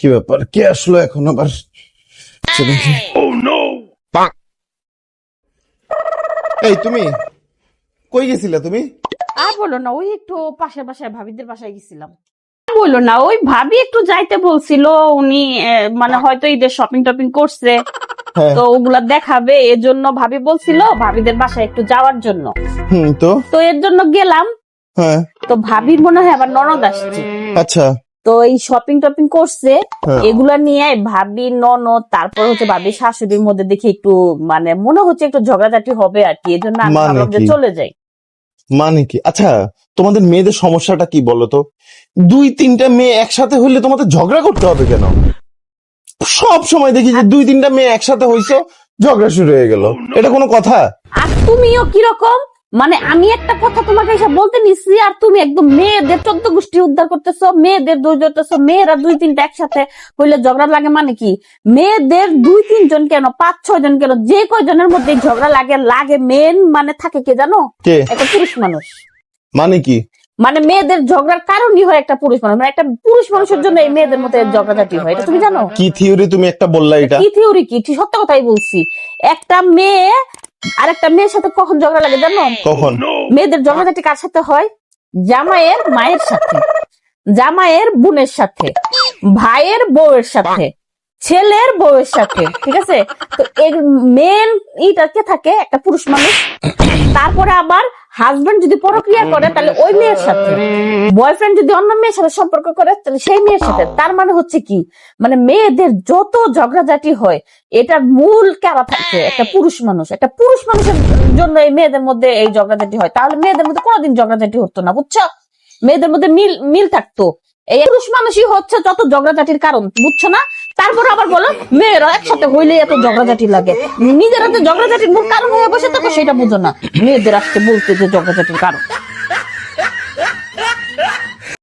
কি ব্যাপার? কে আসলো এখন আবার? আচ্ছা, এই তুমি? কই গেছিলে তুমি? আর বলো না ওই একটু পাশের বাসায় ভাবিদের বাসায় গেছিলাম। বলল না ওই ভাবি একটু যাইতে বলছিল উনি আহ, মানে হয়তো ঈদের শপিং টপিং করছে। হ্যাঁ। তো ওগুলা দেখাবে এর জন্য ভাবি বলছিল ভাবিদের বাসায় একটু যাওয়ার জন্য। হুম তো? তো এর জন্য গেলাম। হ্যাঁ। তো ভাবির মনে হয় আবার ননদ আসছে। আচ্ছা। তো এই শপিং টপিং করছে হ্যাঁ। এগুলা নিয়ে ভাবি ননদ তারপর হচ্ছে ভাবি শাশুড়ির মধ্যে দেখি একটু মানে মনে হচ্ছে একটু ঝগড়াঝাটি হবে আর কি এই জন্য আমি মানে ভাবলাম যে চলে যাই। মানে কি? আচ্ছা তোমাদের মেয়েদের সমস্যাটা কি বলো তো? দুই তিনটা মেয়ে একসাথে হইলে তোমাদের ঝগড়া করতে হবে কেন? সব সময় দেখি যে দুই তিনটা মেয়ে একসাথে হইছো ঝগড়া শুরু হয়ে গেল। এটা কোনো কথা? আর তুমিও কীরকম? মানে আমি একটা কথা তোমাকে এসে বলতে নিচ্ছি আর তুমি একদম মেয়েদের চোদ্দ গোষ্ঠী উদ্ধার করতেছো মেয়েদের দোষ ধরতেছো মেয়েরা দুই তিনটা একসাথে হইলে ঝগড়া লাগে মানে কি? মেয়েদের দুই তিনজন কেন? পাঁচ ছয় জন কেন? যে কয়জনের মধ্যে ঝগড়া লাগে লাগে মেন মানে থাকে কে জানো? একটা পুরুষ মানুষ। মানে কি? মানে মেয়েদের ঝগড়ার কারণই হয় একটা পুরুষ মানুষ। মানে একটা পুরুষ মানুষের জন্য এই মেয়েদের মধ্যে ঝগড়াঝাটি হয় এটা তুমি জানো? কি থিওরি তুমি একটা বললা এটা? কি থিওরি কি? ঠিক সত্য কথাই বলছি। একটা মেয়ে আর একটা মেয়ের সাথে কখন ঝগড়া লাগে জানো? কখন? মেয়েদের ঝগড়াঝাটি কার সাথে হয়? জামাইয়ের মায়ের সাথে। জামাইয়ের বোনের সাথে। ভাইয়ের বউয়ের সাথে। ছেলের বউয়ের সাথে ঠিক আছে? তো এর মেন ইটা কে থাকে? একটা পুরুষ মানুষ। তারপরে আবার হাজবেন্ড যদি পরক্রিয়া করে তাহলে ওই মেয়ের সাথে। বয়ফ্রেন্ড যদি অন্য মেয়ের সাথে সম্পর্ক করে তাহলে সেই মেয়ের সাথে। তার মানে হচ্ছে কি? মানে মেয়েদের যত ঝগড়াঝাটি হয় এটার মূল কারা থাকে? একটা পুরুষ মানুষ। একটা পুরুষ মানুষের জন্য এই মেয়েদের মধ্যে এই ঝগড়াঝাটি হয়। তাহলে মেয়েদের মধ্যে কোনোদিন ঝগড়াঝাটি হতো না বুঝছ? মেয়েদের মধ্যে মিল মিল থাকতো। এই পুরুষ মানুষই হচ্ছে যত ঝগড়াঝাটির কারণ বুঝছ না? তারপর আবার বলো, মেয়েরা একসাথে হইলে এত ঝগড়াঝাটি লাগে। নিজেরা যে ঝগড়াঝাটির মূল কারণ হয়ে বসে থাকো, সেটা বুঝো না। মেয়েদের আসতে বলতে যে ঝগড়াঝাটির কারণ।